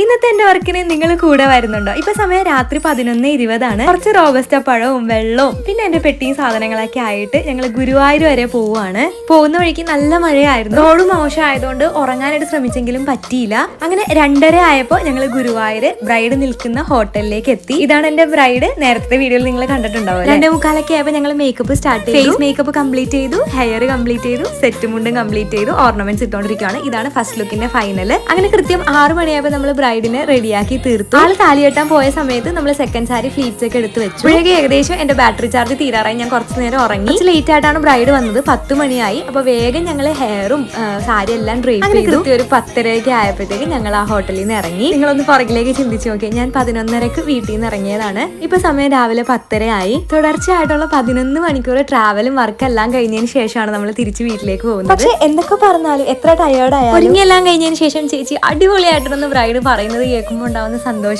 ഇന്നത്തെ എന്റെ വർക്കിന് നിങ്ങൾ കൂടെ വരുന്നുണ്ടോ? ഇപ്പൊ സമയം രാത്രി പതിനൊന്ന് ഇരുപതാണ്. കുറച്ച് റോബസ്റ്റ പഴവും വെള്ളവും പിന്നെ എന്റെ പെട്ടിയും സാധനങ്ങളൊക്കെ ആയിട്ട് ഞങ്ങൾ ഗുരുവായൂർ വരെ പോവുകയാണ് പോകുന്ന വഴിക്ക് നല്ല മഴയായിരുന്നു. റോഡ് മോശമായതുകൊണ്ട് ഉറങ്ങാനായിട്ട് ശ്രമിച്ചെങ്കിലും പറ്റിയില്ല. അങ്ങനെ രണ്ടര ആയപ്പോൾ ഞങ്ങൾ ഗുരുവായൂർ ബ്രൈഡ് നിൽക്കുന്ന ഹോട്ടലിലേക്ക് എത്തി. ഇതാണ് എന്റെ ബ്രൈഡ്. നേരത്തെ വീഡിയോയിൽ നിങ്ങൾ കണ്ടിട്ടുണ്ടാവും രണ്ടേ മുക്കാലൊക്കെ ആയപ്പോൾ ഞങ്ങൾ മേക്കപ്പ് സ്റ്റാർട്ട് ചെയ്തു. ഫേസ് മേക്കപ്പ് കംപ്ലീറ്റ് ചെയ്തു. ഹെയർ കംപ്ലീറ്റ് ചെയ്തു. സെറ്റ് മുണ്ടും കംപ്ലീറ്റ് ചെയ്തു. ഓർണമെന്റ്സ് ഇട്ടുകൊണ്ടിരിക്കുകയാണ് ഇതാണ് ഫസ്റ്റ് ലുക്കിന്റെ ഫൈനൽ അങ്ങനെ കൃത്യം ആറ് മണിയായപ്പോൾ നമ്മൾ ബ്രൈഡിനെ റെഡിയാക്കി തീർത്തു. ആൾ താലി കെട്ടാൻ പോയ സമയത്ത് നമ്മൾ സെക്കൻഡ് സാരി ഫ്ലീറ്റ്സ് ഒക്കെ എടുത്ത് വെച്ചു. ഇപ്പോഴേക്ക് ഏകദേശം എന്റെ ബാറ്ററി ചാർജ് തീരാറായി. ഞാൻ കുറച്ച് നേരം ഉറങ്ങി. കുറച്ച് ലേറ്റ് ആയിട്ടാണ് ബ്രൈഡ് വന്നത്. പത്ത് മണിയായി. അപ്പൊ വേഗം ഞങ്ങൾ ഹെയറും സാരി എല്ലാം ഡ്രൈ ചെയ്തു. കൃത്യം ഒരു പത്തരയൊക്കെ ആയപ്പോഴത്തേക്ക് ഞങ്ങൾ ആ ഹോട്ടലിൽ നിന്ന് ഇറങ്ങി. നിങ്ങളൊന്ന് പുറകിലേക്ക് ചിന്തിച്ചു നോക്കി. ഞാൻ പതിനൊന്നരക്ക് വീട്ടിൽ നിന്ന് ഇറങ്ങിയതാണ്. ഇപ്പൊ സമയം രാവിലെ പത്തരയായി. ആയി തുടർച്ചയായിട്ടുള്ള പതിനൊന്ന് മണിക്കൂർ ട്രാവലും വർക്ക് എല്ലാം കഴിഞ്ഞതിന് ശേഷമാണ് നമ്മൾ തിരിച്ച് വീട്ടിലേക്ക് പോകുന്നത്. പക്ഷെ എന്തൊക്കെ പറഞ്ഞാലും എത്ര ടയേർഡായാലും ഒരുങ്ങിയെല്ലാം കഴിഞ്ഞതിന് ശേഷം ചേച്ചി അടിപൊളിയായിട്ടൊന്ന് ബ്രൈഡ് പറയുന്നത് കേൾക്കുമ്പോൾ ഉണ്ടാവുന്ന സന്തോഷം